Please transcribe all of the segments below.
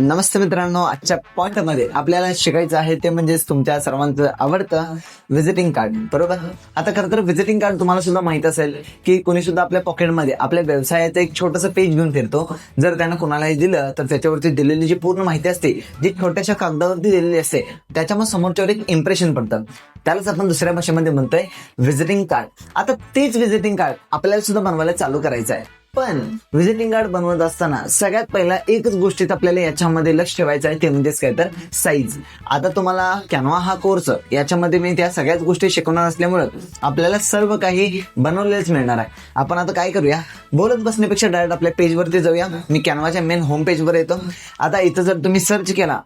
नमस्ते मित्रांनो आजच्या पॉइंटमध्ये आपल्याला शिकायचं आहे ते म्हणजेच तुमच्या सर्वांचं आवडतं व्हिजिटिंग कार्ड बरोबर? आता खरं तर व्हिजिटिंग कार्ड तुम्हाला सुद्धा माहीत असेल की कोणी सुद्धा आपल्या पॉकेटमध्ये आपल्या व्यवसायाचं एक छोटंसं पेज घेऊन फिरतो. जर त्यानं कोणालाही दिलं तर त्याच्यावरती दिलेली जी पूर्ण माहिती असते जी छोट्याशा कागदावरती दिलेली असते त्याच्यामुळे समोरच्यावर एक इम्प्रेशन पडतं. त्यालाच आपण दुसऱ्या भाषेमध्ये म्हणतोय व्हिजिटिंग कार्ड आता तेच व्हिजिटिंग कार्ड आपल्याला सुद्धा बनवायला चालू करायचं आहे पण व्हिजिटिंग कार्ड बनवत असताना सगळ्यात पहिला एकच गोष्टीत आपल्याला याच्यामध्ये लक्ष ठेवायचं आहे ते म्हणजेच काय तर साईज आता तुम्हाला कॅनवा हा कोर्स याच्यामध्ये मी त्या सगळ्याच गोष्टी शिकवणार असल्यामुळं आपल्याला सर्व काही बनवलेलंच मिळणार आहे. आपण आता काय करूया? बोलत बसण्यापेक्षा डायरेक्ट आपल्या पेजवरती जाऊया. मी कॅनवाच्या मेन होम पेजवर येतो. आता इथं जर तुम्ही सर्च केला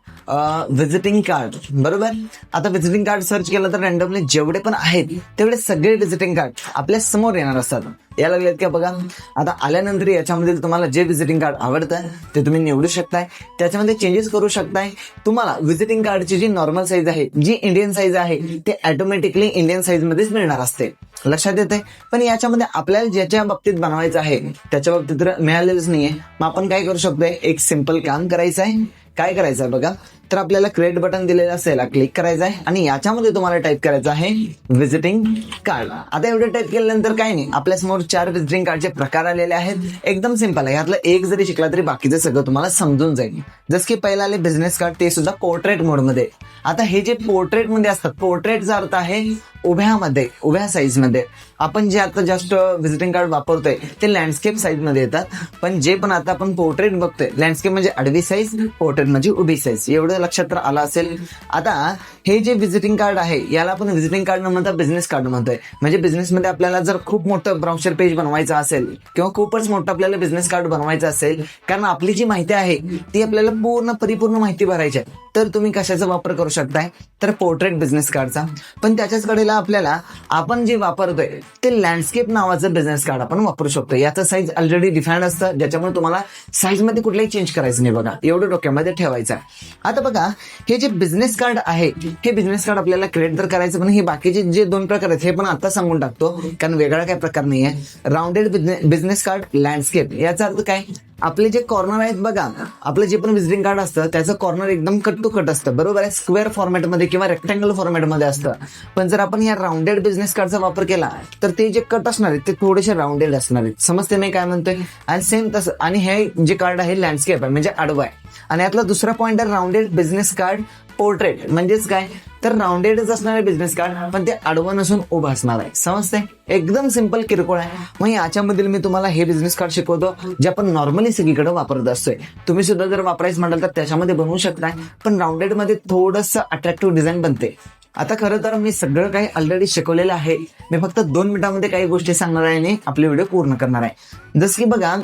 व्हिजिटिंग कार्ड बरोबर? आता व्हिजिटिंग कार्ड सर्च केलं तर रँडमली जेवढे पण आहेत तेवढे सगळे व्हिजिटिंग कार्ड आपल्यासमोर येणार असतात. या लागलेत का बघा? आता आल्यानंतर याच्यामध्ये तुम्हाला जे व्हिजिटिंग कार्ड आवडतं ते तुम्ही निवडू शकताय. त्याच्यामध्ये चेंजेस करू शकताय. तुम्हाला व्हिजिटिंग कार्डची जी नॉर्मल साईज आहे जी इंडियन साईज आहे ते ऑटोमॅटिकली इंडियन साईज मध्येच मिळणार असते. लक्षात येते पण याच्यामध्ये आपल्याला ज्याच्या बाबतीत बनवायचं आहे त्याच्या बाबतीत तर मिळालेलंच नाहीये. मग आपण काय करू शकतोय? एक सिंपल काम करायचं आहे काय करायचं आहे बघा? तर आपल्याला क्रिएट बटन दिलेलं असेल क्लिक करायचं आहे आणि याच्यामध्ये तुम्हाला टाईप करायचं आहे व्हिजिटिंग कार्ड आता एवढं टाईप केल्यानंतर काय नाही आपल्यासमोर चार व्हिजिटिंग कार्डचे प्रकार आलेले आहेत. एकदम सिंपल आहे. यातलं एक जरी शिकला तरी बाकीचं सगळं तुम्हाला समजून जाईल. जसं की पहिला आले बिझनेस कार्ड ते सुद्धा पोर्ट्रेट मोडमध्ये आता हे जे पोर्ट्रेटमध्ये असतात पोर्ट्रेटचा अर्थ आहे उभ्यामध्ये उभ्या साईजमध्ये. आपण जे आता जास्त व्हिजिटिंग कार्ड वापरतोय ते लँडस्केप साईजमध्ये येतात. पण जे पण आता आपण पोर्ट्रेट बघतोय लँडस्केप म्हणजे आडवी साईज पोर्ट्रेट म्हणजे उभी साईज एवढं लक्षात तर आलं असेल. आता हे जे व्हिजिटिंग कार्ड आहे याला आपण व्हिजिटिंग कार्ड न म्हणता बिझनेस कार्ड म्हणतोय. म्हणजे बिझनेसमध्ये मध्ये आपल्याला जर खूप मोठं ब्राउचर पेज बनवायचं असेल किंवा खूपच मोठं आपल्याला बिझनेस कार्ड बनवायचं असेल कारण आपली जी माहिती आहे ती आपल्याला पूर्ण परिपूर्ण माहिती भरायची आहे तर तुम्ही कशाचा वापर करू शकताय? तर पोर्ट्रेट बिझनेस कार्डचा पण त्याच्याच कडेला आपल्याला आपण जे वापरतोय ते लँडस्केप नावाचं बिझनेस कार्ड आपण वापरू शकतो. याचं साईज ऑलरेडी डिफाईंड असतं. ज्याच्यामुळे तुम्हाला साईजमध्ये कुठलाही चेंज करायचं नाही बघा. एवढं डोक्यामध्ये ठेवायचं आहे. आता बघा हे जे बिझनेस कार्ड आहे हे बिझनेस कार्ड आपल्याला क्रिएट तर करायचं पण हे बाकीचे जे दोन प्रकार आहेत हे पण आता सांगून टाकतो. कारण वेगळा काय प्रकार नाही आहे राऊंडेड बिझनेस कार्ड लँडस्केप याचा अर्थ काय? आपले जे कॉर्नर आहेत बघा आपलं जे पण विजिटिंग कार्ड असतं त्याचं कॉर्नर एकदम कट टू कट असतं. बरोबर आहे? स्क्वेअर फॉर्मॅटमध्ये किंवा रेक्टँगल फॉर्मॅटमध्ये असतं. पण जर आपण या राऊंडेड बिझनेस कार्डचा वापर केला तर ते जे कट असणार आहेत ते थोडेसे राऊंडेड असणार आहेत. समजते मी काय म्हणतोय? आणि सेम तसं आणि हे जे कार्ड आहे लँडस्केप आहे म्हणजे आडवा आहे. आणि यातला दुसरा पॉईंट आहे राऊंडेड बिझनेस कार्ड पोर्ट्रेट म्हणजेच काय? तर राऊंडेडच असणार आहे बिझनेस कार्ड पण ते आडवं नसून उभं असणार आहे. समजते एकदम सिंपल किरकोळ आहे. मग याच्यामधील मी तुम्हाला हे बिझनेस कार्ड शिकवतो जे आपण नॉर्मली सगळीकडे वापरत असतोय. तुम्ही सुद्धा जर वापरायचं म्हणाल तर त्याच्यामध्ये बनवू शकताय पण राऊंडेडमध्ये थोडंसं अट्रॅक्टिव्ह डिझाईन बनते. आता खरं तर मी सगळं काही ऑलरेडी शिकवलेलं आहे. मी फक्त दोन मिनिटांमध्ये काही गोष्टी सांगणार आहे आणि आपले व्हिडिओ पूर्ण करणार आहे. जसं की बघा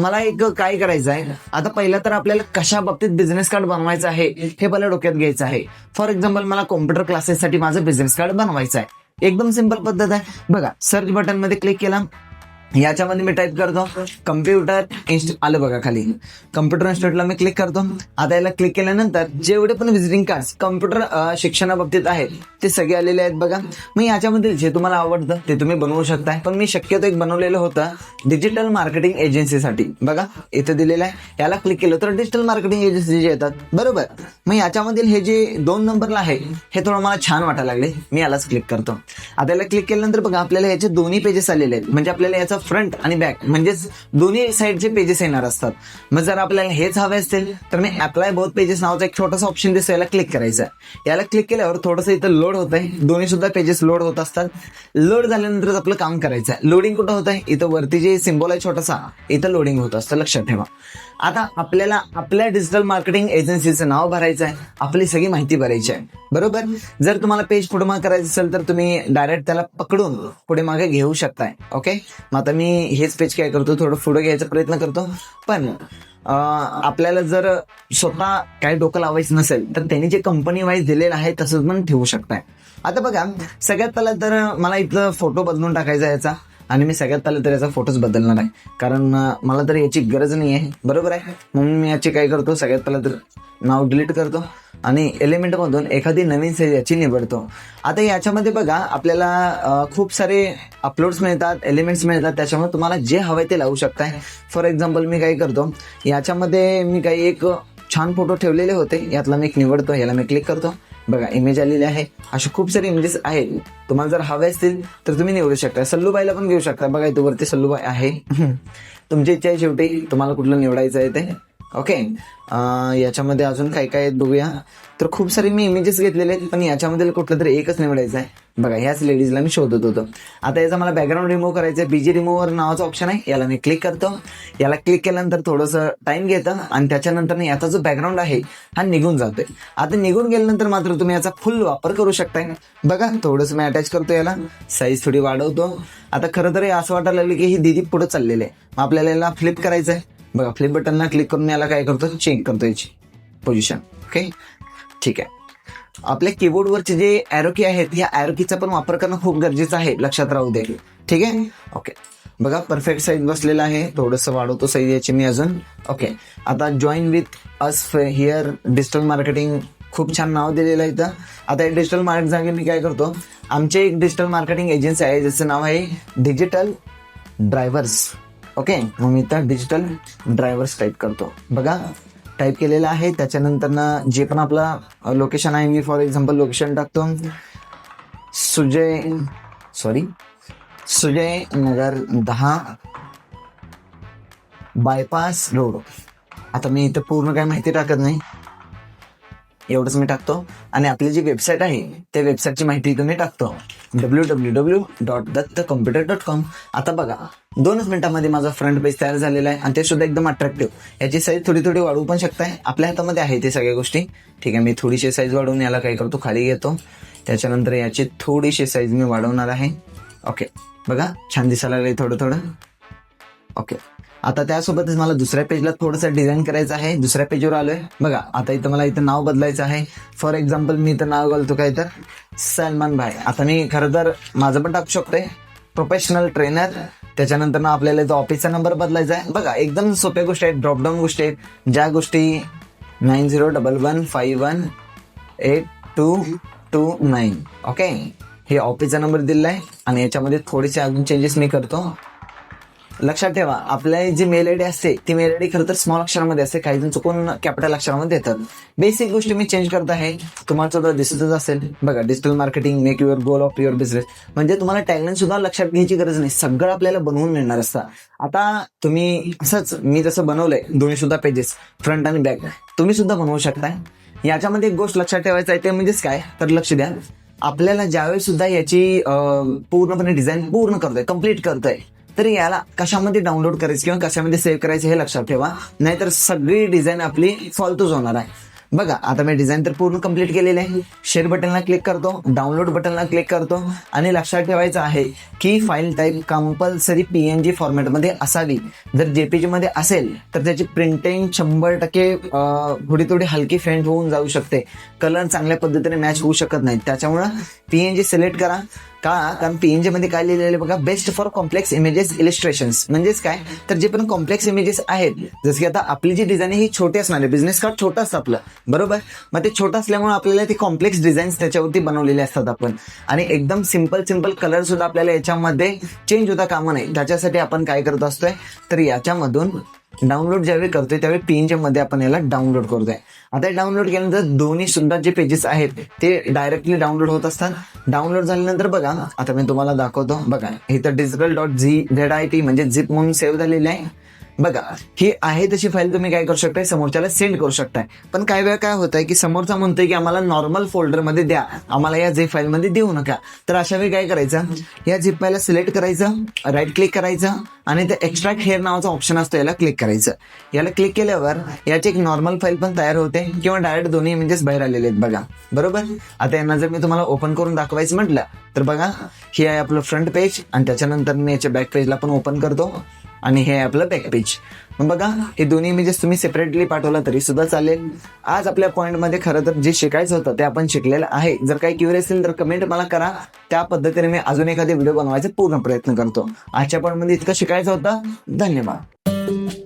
मला एक काय करायचं आहे? आता पहिलं तर आपल्याला कशा बाबतीत बिझनेस कार्ड बनवायचं आहे हे पहिलं डोक्यात घ्यायचं आहे. फॉर एक्झाम्पल मला कॉम्प्युटर क्लासेससाठी माझं बिझनेस कार्ड बनवायचं आहे. एकदम सिंपल पद्धत आहे. बघा सर्च बटनमध्ये क्लिक केला. याच्यामध्ये मी टाईप करतो कम्प्युटर इन्स्ट आलं बघा खाली. कम्प्युटर इन्स्टिट्यूटला मी क्लिक करतो. आता याला क्लिक केल्यानंतर जेवढे पण व्हिजिटिंग कार्ड कम्प्युटर शिक्षणाबाबतीत आहेत ते सगळे आलेले आहेत बघा. मग याच्यामध्ये जे तुम्हाला आवडतं ते तुम्ही बनवू शकताय. पण मी शक्यतो एक बनवलेलं होतं डिजिटल मार्केटिंग एजन्सीसाठी बघा इथं दिलेलं आहे. याला क्लिक केलं तर डिजिटल मार्केटिंग एजन्सी जे येतात. बरोबर. मग याच्यामधील हे जे दोन नंबरला आहे हे थोडं मला छान वाटायला लागले. मी यालाच क्लिक करतो. आता याला क्लिक केल्यानंतर बघा आपल्याला याचे दोन्ही पेजेस आलेले आहेत. म्हणजे आपल्याला याचा फ्रंट आणि बॅक म्हणजेच दोन्ही साईडचे पेजेस येणार असतात. मग जर आपल्याला हेच हवे असतील तर मी अप्लाय बोथ पेजेस नावाचा एक छोटासा ऑप्शन दिसतो याला क्लिक करायचा. याला क्लिक केल्यावर थोडंसं इथं लोड होत आहे दोन्ही सुद्धा पेजेस लोड होत असतात. लोड झाल्यानंतरच आपलं काम करायचं आहे लोडिंग कुठं होत आहे इथं वरती जे सिम्बॉल आहे छोटासा इथं लोडिंग होत असतं. लक्षात ठेवा. आता आपल्याला आपल्या डिजिटल मार्केटिंग एजन्सीचं नाव भरायचं आहे आपली सगळी माहिती भरायची आहे. बरोबर? जर तुम्हाला पेज पुढे मागे करायचं असेल तर तुम्ही डायरेक्ट त्याला पकडून पुढे मागे घेऊ शकताय. ओके मग आता मी हेच पेज काय करतो थोडं पुढे घ्यायचा प्रयत्न करतो. पण आपल्याला जर स्वतः काही डोकं लावायचं नसेल तर त्यांनी जे कंपनी वाईज दिलेलं आहे तसंच पण ठेवू शकताय. आता बघा सगळ्यात पहिला तर मला इथलं फोटो बदलून टाकायचा याचा. आणि मी सगळ्यात पहिलं तर याचा फोटोच बदलणार आहे. कारण मला तर याची गरज नाही आहे बरोबर आहे? म्हणून मी याची काय करतो? सगळ्यात पहिलं तर नाव डिलीट करतो आणि एलिमेंटमधून एखादी नवीन साईज याची निवडतो. आता याच्यामध्ये बघा आपल्याला खूप सारे अपलोड्स मिळतात एलिमेंट्स मिळतात. त्याच्यामुळे तुम्हाला जे हवे ते लावू शकताय. फॉर एक्झाम्पल मी काय करतो? याच्यामध्ये मी काही एक छान फोटो ठेवलेले होते. यातला मी एक निवडतो. याला मी क्लिक करतो. बघा इमेज आलेले आहे. असे खूप सारे इमेजेस आहेत. तुम्हाला जर हवे असतील तर तुम्ही निवडू शकता. सल्लूबाईला पण घेऊ शकता. बघा इथं वरती सल्लूबाई आहे. तुमची इच्छा आहे शेवटी तुम्हाला कुठलं निवडायचं आहे ते. ओके uh, याच्यामध्ये अजून काय काय आहेत बघूया. तर खूप सारे मी इमेजेस घेतलेले आहेत पण याच्यामध्ये कुठलं तरी एकच निवडायचं आहे. बघा ह्याच लेडीजला मी शोधत होतो. आता याचा मला बॅकग्राऊंड रिमूव्ह करायचं आहे. बीजी रिमूव्हर नावाचं ऑप्शन आहे. याला मी क्लिक करतो. याला क्लिक केल्यानंतर थोडंसं टाइम घेतं आणि त्याच्यानंतर याचा जो बॅकग्राऊंड आहे हा निघून जातोय. आता निघून गेल्यानंतर मात्र तुम्ही याचा फुल वापर करू शकताय. बघा थोडंसं मी अटॅच करतो याला. साईज थोडी वाढवतो. आता खरं तर असं वाटायला लागलं की ही दिदी पुढे चाललेली आहे. मग आपल्याला याला फ्लिप करायचं आहे बघा फ्लिप बटनला क्लिक करून याला काय करतो? चेंज करतो याची पोझिशन ओके ठीक आहे. आपल्या कीबोर्डवरचे जे ॲरोकी आहेत या ॲरोकीचा पण वापर करणं खूप गरजेचं आहे. लक्षात राहू दे. ठीक आहे? ओके बघा परफेक्ट साईज बसलेला आहे. थोडंसं वाढवतो साईज याची मी अजून. ओके आता join with us here digital marketing खूप छान नाव दिलेलं आहे इथं. आता हे डिजिटल मार्केट जागे मी काय करतो? आमचे एक डिजिटल मार्केटिंग एजन्सी आहे ज्याचं नाव आहे डिजिटल ड्रायव्हर्स ओके मग मी इथं डिजिटल ड्रायव्हर्स टाईप करतो. बघा टाईप केलेलं आहे त्याच्यानंतर ना जे पण आपला लोकेशन आहे मी फॉर एक्झाम्पल लोकेशन टाकतो. सुजय सॉरी सुजय नगर दहा बायपास रोड आता मी इथं पूर्ण काय माहिती टाकत नाही. एवढंच मी टाकतो. आणि आपली जी वेबसाईट आहे त्या वेबसाईटची माहिती इथं मी टाकतो. W W W dot Datta computer dot com आता बघा दोनच मिनिटांमध्ये माझा फ्रंट पेज तयार झालेला आहे आणि ते सुद्धा एकदम अट्रॅक्टिव्ह याची साईज थोडी थोडी वाढवू पण शकताय. आपल्या हातामध्ये आहे ते सगळ्या गोष्टी. ठीक आहे मी थोडीशी साईज वाढवून याला काय करतो खाली घेतो. त्याच्यानंतर याची थोडीशी साईज मी वाढवणार आहे. ओके बघा छान दिसायला लागले थोडं थोडं. ओके आता त्यासोबतच मला दुसऱ्या पेजला थोडंसं डिझाईन करायचं आहे. दुसऱ्या पेजवर आलोय. बघा आता इथं मला इथं नाव बदलायचं आहे. फॉर एक्झाम्पल मी इथं नाव घालतो काय तर? सलमान भाई. आता मी खरं तर माझं पण टाकू शकतोय. प्रोफेशनल ट्रेनर त्याच्यानंतर ना आपल्याला इथं ऑफिसचा नंबर बदलायचा आहे. बघा एकदम सोप्या गोष्टी आहेत ड्रॉपडाऊन गोष्टी आहेत. ज्या गोष्टी nine zero double one five one eight two two nine okay हे ऑफिसचा नंबर दिलेला आहे आणि याच्यामध्ये थोडेसे अजून चेंजेस मी करतो. लक्षात ठेवा आपल्या जी मेल आय डी असते ती मेल आय डी खरं तर स्मॉल अक्षरामध्ये असते काही जण चुकून कॅपिटल अक्षरामध्ये देतात. बेसिक गोष्टी मी चेंज करत आहे तुम्हाला सुद्धा दिसतच असेल. बघा digital marketing make your goal of your business म्हणजे तुम्हाला टॅगलाईन सुद्धा लक्षात घ्यायची गरज नाही सगळं आपल्याला बनवून मिळणार असतं. आता तुम्ही असंच मी जसं बनवलंय दोन्ही सुद्धा पेजेस फ्रंट आणि बॅक तुम्ही सुद्धा बनवू शकताय. याच्यामध्ये एक गोष्ट लक्षात ठेवायचं आहे ते म्हणजेच काय? तर लक्ष द्या. आपल्याला ज्यावेळेस सुद्धा याची पूर्णपणे डिझाईन पूर्ण करतोय कंप्लीट करतोय तर याला कशामध्ये डाउनलोड करायचं किंवा कशामध्ये सेव्ह करायचं हे लक्षात ठेवा. नाहीतर सगळी डिझाईन आपली फॉल्तूच होणार आहे. बघा आता मी डिझाईन तर पूर्ण कंप्लीट केलेली आहे. शेअर बटनला क्लिक करतो डाउनलोड बटनला क्लिक करतो. आणि लक्षात ठेवायचं आहे की file type compulsory P N G फॉर्मॅटमध्ये असावी. जर जे पी जीमध्ये असेल तर त्याची प्रिंटिंग शंभर टक्के थोडी थोडी हलकी फेंट होऊन जाऊ शकते. कलर चांगल्या पद्धतीने मॅच होऊ शकत नाही. त्याच्यामुळं पी एन जी सिलेक्ट करा. का? कारण पीएनजी मध्ये काय लिहिलेलं बघा best for complex images illustrations म्हणजेच काय? तर जे पण कॉम्प्लेक्स इमेजेस आहेत जसं की आता आपली जी डिझाईन ही छोटी असणार आहे. बिझनेस कार्ड छोटं असतं आपलं. बरोबर? मग ते छोटं असल्यामुळे आपल्याला ते कॉम्प्लेक्स डिझाईन्स त्याच्यावरती बनवलेले असतात आपण. आणि एकदम सिंपल सिंपल कलर सुद्धा आपल्याला याच्यामध्ये चेंज होता कामा नाही त्याच्यासाठी आपण काय करत असतोय? तर याच्यामधून डाउनलोड ज्यावेळी करतोय त्यावेळी पीएनच्या मध्ये आपण याला डाउनलोड करतोय. आता डाउनलोड केल्यानंतर दोन्ही सुद्धा जे पेजेस आहेत ते डायरेक्टली डाउनलोड होत असतात. डाउनलोड झाल्यानंतर बघा आता मी तुम्हाला दाखवतो. बघा इथं digital dot Z Z I T म्हणजे झिप म्हणून सेव्ह झालेली आहे. बघा ही आहे तशी फाईल तुम्ही काय करू शकताय? समोरच्याला सेंड करू शकताय. पण काही वेळा काय होत आहे की समोरचा म्हणतोय की आम्हाला नॉर्मल फोल्डरमध्ये द्या. आम्हाला या झिप फाईलमध्ये देऊ नका. तर अशा वेळी काय करायचं? या झिप फाईलला सिलेक्ट करायचं राईट क्लिक करायचं आणि ते एक्स्ट्रॅक्ट हेअर नावाचा ऑप्शन असतो याला क्लिक करायचं. याला क्लिक केल्यावर याची एक नॉर्मल फाईल पण तयार होते किंवा डायरेक्ट दोन्ही इमेजेस बाहेर आलेले आहेत बघा. बरोबर? आता यांना जर मी तुम्हाला ओपन करून दाखवायचं म्हटलं तर बघा हे आहे आपलं फ्रंट पेज आणि त्याच्यानंतर मी याच्या बॅक पेजला पण ओपन करतो. आणि हे आपलं बॅक पेज मग बघा हे दोन्ही इमेजेस तुम्ही सेपरेटली पाठवला तरी सुद्धा चालेल. आज आपल्या पॉईंटमध्ये खरं तर जे शिकायचं होतं ते आपण शिकलेलं आहे. जर काही क्युरियस असेल तर कमेंट मला करा. त्या पद्धतीने मी अजून एखादी व्हिडिओ बनवायचा पूर्ण प्रयत्न करतो. आजच्या पॉईंटमध्ये इतकं शिकायचं होतं. धन्यवाद.